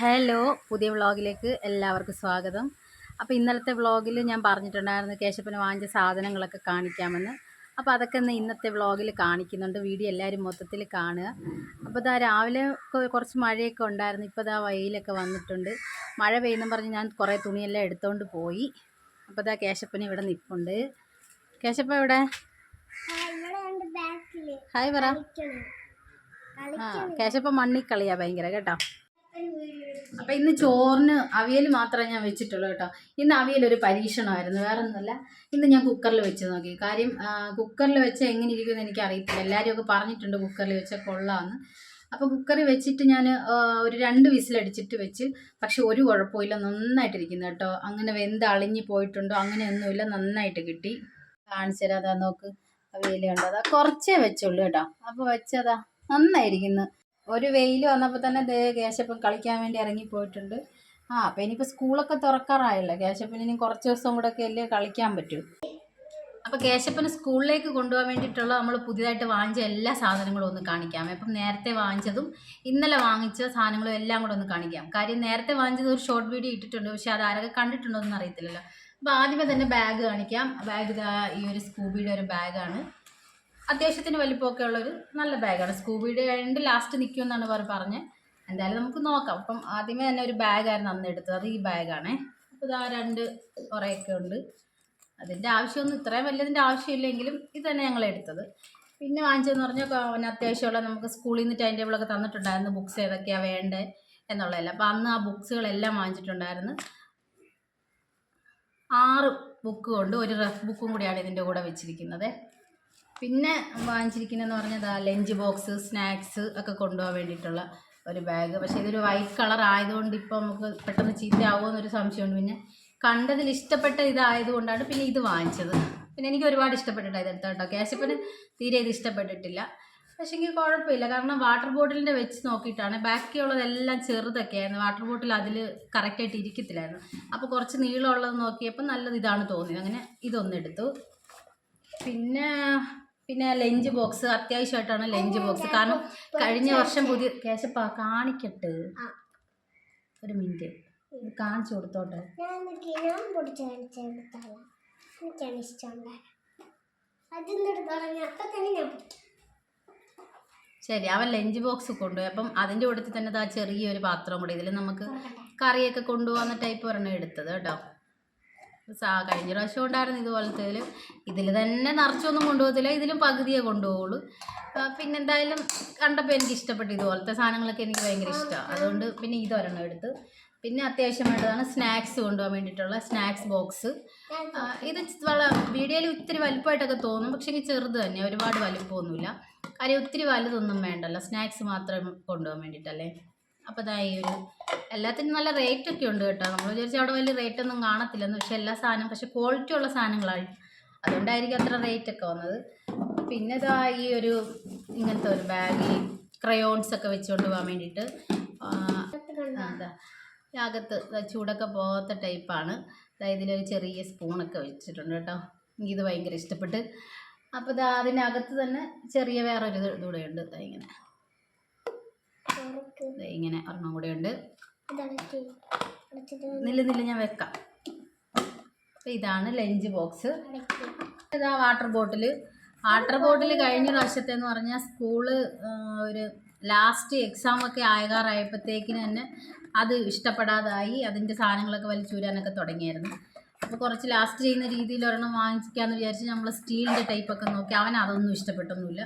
Hello പുതിയ വ്ളോഗിലേക്ക് എല്ലാവർക്കും സ്വാഗതം. അപ്പോൾ ഇന്നലത്തെ വ്ളോഗിൽ ഞാൻ പറഞ്ഞിട്ടുണ്ടായിരുന്നു കേശപ്പന് വാങ്ങിച്ച സാധനങ്ങളൊക്കെ കാണിക്കാമെന്ന്. അപ്പോൾ അതൊക്കെ ഇന്ന് ഇന്നത്തെ വ്ളോഗിൽ കാണിക്കുന്നുണ്ട്. വീഡിയോ എല്ലാവരും മൊത്തത്തിൽ കാണുക. അപ്പോൾ ഇതാ രാവിലെ കുറച്ച് മഴയൊക്കെ ഉണ്ടായിരുന്നു. ഇപ്പോൾ ഇതാ വെയിലൊക്കെ വന്നിട്ടുണ്ട്. മഴ പെയ്യുന്നു പറഞ്ഞ് ഞാൻ കുറേ തുണിയെല്ലാം എടുത്തുകൊണ്ട് പോയി. അപ്പോൾ ഇതാ കേശപ്പന് ഇവിടെ നിൽപ്പുണ്ട് കേശപ്പ ഇവിടെ ഹായ് പറ. ആ കേശപ്പ മണ്ണിൽ കളിയാ ഭയങ്കര കേട്ടോ. അപ്പം ഇന്ന് ചോറിന് അവിയൽ മാത്രമേ ഞാൻ വെച്ചിട്ടുള്ളൂ കേട്ടോ. ഇന്ന് അവിയൽ ഒരു പരീക്ഷണമായിരുന്നു വേറെ ഒന്നുമല്ല ഇന്ന് ഞാൻ കുക്കറിൽ വെച്ച് നോക്കി. കാര്യം കുക്കറിൽ വെച്ച് എങ്ങനെ ഇരിക്കുമെന്ന് എനിക്ക് അറിയത്തില്ല എല്ലാവരും ഒക്കെ പറഞ്ഞിട്ടുണ്ട് കുക്കറിൽ വെച്ചാൽ കൊള്ളാമെന്ന് അപ്പോൾ കുക്കറിൽ വെച്ചിട്ട് ഞാൻ ഒരു രണ്ട് വിസിലടിച്ചിട്ട് വെച്ച് പക്ഷെ ഒരു കുഴപ്പമില്ല നന്നായിട്ടിരിക്കുന്നു കേട്ടോ. അങ്ങനെ വെന്ത് അളിഞ്ഞു പോയിട്ടുണ്ടോ അങ്ങനെയൊന്നുമില്ല. നന്നായിട്ട് കിട്ടി. കാണിച്ചു തരാം. അതാ നോക്ക്. അവിയൽ കണ്ടോ? അതാ കുറച്ചേ വെച്ചുള്ളൂ കേട്ടോ. അപ്പോൾ വെച്ചതാ. നന്നായിരിക്കുന്നു. ഒരു വെയിൽ വന്നപ്പോൾ തന്നെ ദേ കേശപ്പൻ കളിക്കാൻ വേണ്ടി ഇറങ്ങിപ്പോയിട്ടുണ്ട് ആ അപ്പം ഇനിയിപ്പോൾ സ്കൂളൊക്കെ തുറക്കാറായല്ലോ. കേശപ്പന് കുറച്ച് ദിവസം കൂടെ ഒക്കെ അല്ലേ കളിക്കാൻ പറ്റൂ. അപ്പോൾ കേശപ്പന് സ്കൂളിലേക്ക് കൊണ്ടുപോകാൻ വേണ്ടിയിട്ടുള്ള നമ്മൾ പുതിയതായിട്ട് വാങ്ങിച്ച എല്ലാ സാധനങ്ങളും ഒന്ന് കാണിക്കാം. അപ്പം നേരത്തെ വാങ്ങിച്ചതും ഇന്നലെ വാങ്ങിച്ച സാധനങ്ങളും എല്ലാം കൂടെ ഒന്ന് കാണിക്കാം. കാര്യം നേരത്തെ വാങ്ങിച്ചത് ഒരു ഷോർട്ട് വീഡിയോ ഇട്ടിട്ടുണ്ട്. പക്ഷേ അത് ആരൊക്കെ കണ്ടിട്ടുണ്ടോ എന്ന് അറിയത്തില്ലല്ലോ. അപ്പോൾ ആദ്യമേ തന്നെ ബാഗ് കാണിക്കാം. ബാഗ് ഈ ഒരു സ്കൂബിയുടെ ഒരു ബാഗാണ് അത്യാവശ്യത്തിന് വലിപ്പമൊക്കെ ഉള്ളൊരു നല്ല ബാഗാണ്. സ്കൂബിയുടെ കഴിഞ്ഞിട്ട് ലാസ്റ്റ് നിൽക്കുമെന്നാണ് അവർ പറഞ്ഞത് എന്തായാലും നമുക്ക് നോക്കാം. അപ്പം ആദ്യമേ തന്നെ ഒരു ബാഗായിരുന്നു അന്ന് എടുത്തത്. അത് ഈ ബാഗാണേ അപ്പോൾ ഇതാ രണ്ട് കുറേയൊക്കെ ഉണ്ട്. അതിന്റെ ആവശ്യമൊന്നും ഇത്രയും വലിയതിന്റെ ആവശ്യമില്ലെങ്കിലും ഇത് തന്നെ ഞങ്ങൾ എടുത്തത്. പിന്നെ വാങ്ങിച്ചതെന്ന് പറഞ്ഞാൽ അവന് അത്യാവശ്യമുള്ള നമുക്ക് സ്കൂളിൽ നിന്ന് ടൈം ടേബിളൊക്കെ തന്നിട്ടുണ്ടായിരുന്നു. ബുക്സ് ഏതൊക്കെയാണ് വേണ്ടത് എന്നുള്ളതല്ല. അപ്പോൾ അന്ന് ആ ബുക്സുകളെല്ലാം വാങ്ങിച്ചിട്ടുണ്ടായിരുന്നു. ആറ് ബുക്ക് കൊണ്ട് ഒരു റഫ് ബുക്കും കൂടിയാണ് ഇതിന്റെ കൂടെ വെച്ചിരിക്കുന്നത്. പിന്നെ വാങ്ങിച്ചിരിക്കുന്നതെന്ന് പറഞ്ഞാൽ ലഞ്ച് ബോക്സ് സ്നാക്സ് ഒക്കെ കൊണ്ടുപോകാൻ വേണ്ടിയിട്ടുള്ള ഒരു ബാഗ്. പക്ഷേ ഇതൊരു വൈറ്റ് കളർ ആയതുകൊണ്ട് ഇപ്പോൾ നമുക്ക് പെട്ടെന്ന് ചീത്തയാവുമോ എന്നൊരു സംശയമുണ്ട്. പിന്നെ കണ്ടതിൽ ഇഷ്ടപ്പെട്ട ഇതായതുകൊണ്ടാണ് പിന്നെ ഇത് വാങ്ങിച്ചത്. പിന്നെ എനിക്ക് ഒരുപാട് ഇഷ്ടപ്പെട്ടിട്ടാണ് ഇതെടുത്ത കേട്ടോ. ക്യാഷപ്പന് തീരെ ഇത് ഇഷ്ടപ്പെട്ടിട്ടില്ല. പക്ഷേ എനിക്ക് കുഴപ്പമില്ല. കാരണം വാട്ടർ ബോട്ടിലിന്റെ വെച്ച് നോക്കിയിട്ടാണ്. ബാക്കിയുള്ളതെല്ലാം ചെറുതൊക്കെയായിരുന്നു. വാട്ടർ ബോട്ടിൽ അതിൽ കറക്റ്റായിട്ട് ഇരിക്കത്തില്ലായിരുന്നു. അപ്പോൾ കുറച്ച് നീളമുള്ളത് നോക്കിയപ്പോൾ നല്ലത് ഇതാണ് തോന്നിയത്. അങ്ങനെ ഇതൊന്നെടുത്തു. പിന്നെ പിന്നെ ലഞ്ച് ബോക്സ് അത്യാവശ്യമായിട്ടാണ് ലഞ്ച് ബോക്സ്. കാരണം കഴിഞ്ഞ വർഷം പുതിയ കേശപ്പ കാണിക്കട്ട്. ഒരു മിനിറ്റ്. ഇത് കാണിച്ചു കൊടുത്തോട്ടെ. ഞാൻ എനിക്കാണ് പറഞ്ഞ അപ്പം തന്നെ ശരി അവൻ ലഞ്ച് ബോക്സ് കൊണ്ടുപോയി. അപ്പം അതിന്റെ കൂട്ടത്തിൽ തന്നെ ആ ചെറിയൊരു പാത്രം കൂടി ഇതിൽ നമുക്ക്. കറിയൊക്കെ കൊണ്ടുപോകുന്ന ടൈപ്പ് ഒരെണ്ണം എടുത്തത് കേട്ടോ. കഴിഞ്ഞ പ്രാവശ്യം ഉണ്ടായിരുന്നു ഇതുപോലത്തെ ഇതിൽ തന്നെ നിറച്ചൊന്നും കൊണ്ടുപോകത്തില്ല. ഇതിലും പകുതിയേ കൊണ്ടുപോകുള്ളൂ ആ, പിന്നെ എന്തായാലും കണ്ടപ്പോൾ എനിക്ക് ഇഷ്ടപ്പെട്ടു ഇതുപോലത്തെ സാധനങ്ങളൊക്കെ എനിക്ക് ഭയങ്കര ഇഷ്ടമാണ് അതുകൊണ്ട് പിന്നെ ഇതൊരെണ്ണം എടുത്ത്. പിന്നെ അത്യാവശ്യം വേണ്ടതാണ് സ്നാക്സ് കൊണ്ടുപോകാൻ വേണ്ടിയിട്ടുള്ള സ്നാക്സ് ബോക്സ്. ഇത് വള വീഡിയോയിൽ ഒത്തിരി വലുപ്പമായിട്ടൊക്കെ തോന്നും. പക്ഷേ ചെറുത് തന്നെ. ഒരുപാട് വലുപ്പമൊന്നുമില്ല. കാര്യം ഒത്തിരി വലുതൊന്നും വേണ്ടല്ലോ. സ്നാക്സ് മാത്രം കൊണ്ടുപോകാൻ വേണ്ടിയിട്ടല്ലേ? അപ്പോൾ ഇതായി ഒരു എല്ലാത്തിനും നല്ല റേറ്റ് ഒക്കെ ഉണ്ട് കേട്ടോ. നമ്മൾ വിചാരിച്ചാൽ അവിടെ വലിയ റേറ്റ് ഒന്നും കാണത്തില്ലെന്ന്. പക്ഷേ എല്ലാ സാധനം പക്ഷെ ക്വാളിറ്റി ഉള്ള സാധനങ്ങളാണ് അതുകൊണ്ടായിരിക്കും അത്ര റേറ്റ് ഒക്കെ വന്നത്. പിന്നെ ഇതാ ഈ ഒരു ഇങ്ങനത്തെ ഒരു ബാഗ് ഈ ക്രയോൺസ് ഒക്കെ വെച്ചുകൊണ്ട് പോകാൻ വേണ്ടിയിട്ട്. അതാ. അകത്ത് ചൂടൊക്കെ പോകാത്ത ടൈപ്പാണ് അതായത് ഇതിലൊരു ചെറിയ സ്പൂണൊക്കെ വെച്ചിട്ടുണ്ട് കേട്ടോ. എനിക്കിത് ഭയങ്കര ഇഷ്ടപ്പെട്ട്. അപ്പോൾ ഇതാ അതിനകത്ത് തന്നെ ചെറിയ വേറൊരു ഇത് ഇതുകൂടെ ഉണ്ട്. ഇങ്ങനെ. ഇങ്ങനെ ഒരെണ്ണം കൂടെ ഉണ്ട്. നില്ല് നില്ല് ഞാൻ വെക്കാം. അപ്പം ഇതാണ് ലഞ്ച് ബോക്സ്. ഇതാ വാട്ടർ ബോട്ടിൽ വാട്ടർ ബോട്ടിൽ കഴിഞ്ഞ പ്രാവശ്യത്തെ എന്ന് പറഞ്ഞാൽ സ്കൂൾ ഒരു ലാസ്റ്റ് എക്സാം ഒക്കെ ആയകാറായപ്പോഴത്തേക്കിന് തന്നെ അത് ഇഷ്ടപ്പെടാതായി. അതിന്റെ സാധനങ്ങളൊക്കെ വലിച്ചൂരാനൊക്കെ തുടങ്ങിയായിരുന്നു. അപ്പോൾ കുറച്ച് ലാസ്റ്റ് ചെയ്യുന്ന രീതിയിൽ ഒരെണ്ണം വാങ്ങിക്കാമെന്ന് വിചാരിച്ച് നമ്മൾ സ്റ്റീലിന്റെ ടൈപ്പൊക്കെ നോക്കി. അവൻ അതൊന്നും ഇഷ്ടപ്പെട്ടൊന്നുമില്ല.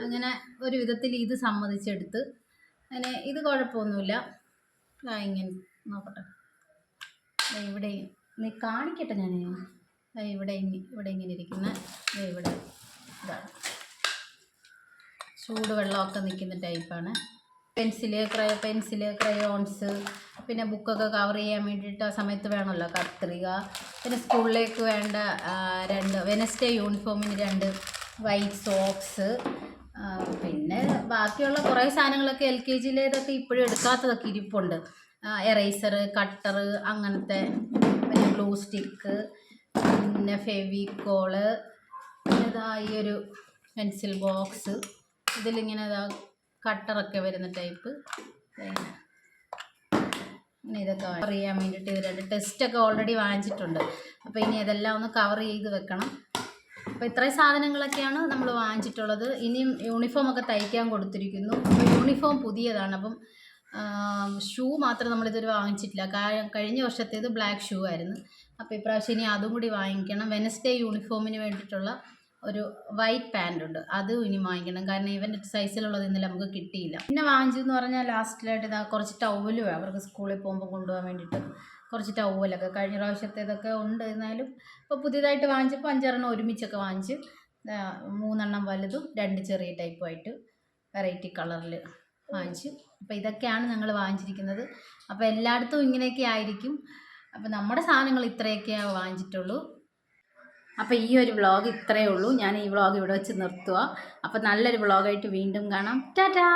അങ്ങനെ ഒരു വിധത്തിൽ ഇത് സമ്മതിച്ചെടുത്ത്. അങ്ങനെ ഇത് കുഴപ്പമൊന്നുമില്ല. ഇങ്ങനെ നോക്കട്ടെ. ഇവിടെ നീ കാണിക്കട്ടെ ഞാൻ ഇവിടെ ഇവിടെ ഇങ്ങനെ ഇരിക്കുന്ന. ഇവിടെ. ഇതാണ് ചൂട് വെള്ളമൊക്കെ നിൽക്കുന്ന ടൈപ്പാണ്. പെൻസിൽ ക്രയ പെൻസിൽ ക്രയോൺസ് പിന്നെ ബുക്കൊക്കെ കവർ ചെയ്യാൻ വേണ്ടിയിട്ട് ആ സമയത്ത് വേണമല്ലോ കത്രിക. പിന്നെ സ്കൂളിലേക്ക് വേണ്ട രണ്ട് വെനസ്ഡേ യൂണിഫോമിന് രണ്ട് വൈറ്റ് സോക്സ് പിന്നെ ബാക്കിയുള്ള കുറേ സാധനങ്ങളൊക്കെ എൽ കെ ജിയിലേതൊക്കെ ഇപ്പോഴും എടുക്കാത്തതൊക്കെ ഇരിപ്പുണ്ട്. എറൈസർ കട്ടർ അങ്ങനത്തെ പിന്നെ ഗ്ലൂ സ്റ്റിക്ക് പിന്നെ ഫെവിക്കോൾ പിന്നെ ഇതാ ഈ ഒരു പെൻസിൽ ബോക്സ് ഇതിലിങ്ങനെ ഇതാ കട്ടറൊക്കെ വരുന്ന ടൈപ്പ് ഇങ്ങനെ ഇതൊക്കെ അറിയാൻ വേണ്ടിയിട്ട് ഇത് രണ്ട് ടെസ്റ്റൊക്കെ ഓൾറെഡി വാങ്ങിച്ചിട്ടുണ്ട്. അപ്പോൾ ഇനി ഇതെല്ലാം ഒന്ന് കവർ ചെയ്ത് വെക്കണം. അപ്പോൾ ഇത്രയും സാധനങ്ങളൊക്കെയാണ് നമ്മൾ വാങ്ങിച്ചിട്ടുള്ളത്. ഇനിയും യൂണിഫോം ഒക്കെ തയ്ക്കാൻ കൊടുത്തിരിക്കുന്നു. യൂണിഫോം പുതിയതാണ്. അപ്പം ഷൂ മാത്രം നമ്മളിതൊരു വാങ്ങിച്ചിട്ടില്ല. കഴിഞ്ഞ വർഷത്തേത് ബ്ലാക്ക് ഷൂ ആയിരുന്നു. അപ്പോൾ ഇപ്രാവശ്യം ഇനി അതും കൂടി വാങ്ങിക്കണം. വെനസ്ഡേ യൂണിഫോമിന് വേണ്ടിയിട്ടുള്ള ഒരു വൈറ്റ് പാന്റ് ഉണ്ട്. അതും ഇനി വാങ്ങിക്കണം. കാരണം ഇവന്റെ സൈസിലുള്ളത് ഇന്നലെ നമുക്ക് കിട്ടിയില്ല. പിന്നെ വാങ്ങിച്ചതെന്ന് പറഞ്ഞാൽ ലാസ്റ്റിലായിട്ട് ഇതാ കുറച്ച് ടവലും അവർക്ക് സ്കൂളിൽ പോകുമ്പോൾ കൊണ്ടുപോകാൻ വേണ്ടിയിട്ട് കുറച്ച് ടവലൊക്കെ കഴിഞ്ഞ പ്രാവശ്യത്തേതൊക്കെ ഉണ്ട് എന്നാലും ഇപ്പോൾ പുതിയതായിട്ട് വാങ്ങിച്ചപ്പോൾ അഞ്ചാറെണ്ണം ഒരുമിച്ചൊക്കെ വാങ്ങിച്ച് മൂന്നെണ്ണം വലുതും രണ്ട് ചെറിയ ടൈപ്പുമായിട്ട് വെറൈറ്റി കളറിൽ വാങ്ങിച്ചു. അപ്പോൾ ഇതൊക്കെയാണ് ഞങ്ങൾ വാങ്ങിച്ചിരിക്കുന്നത്. അപ്പോൾ എല്ലായിടത്തും ഇങ്ങനെയൊക്കെ ആയിരിക്കും. അപ്പോൾ നമ്മുടെ സാധനങ്ങൾ ഇത്രയൊക്കെയേ വാങ്ങിച്ചിട്ടുള്ളൂ. അപ്പോൾ ഈ ഒരു വ്ളോഗ് ഇത്രയേ ഉള്ളൂ. ഞാൻ ഈ വ്ളോഗ് ഇവിടെ വെച്ച് നിർത്തുക അപ്പോൾ നല്ലൊരു വ്ളോഗായിട്ട് വീണ്ടും കാണാം. ടാറ്റാ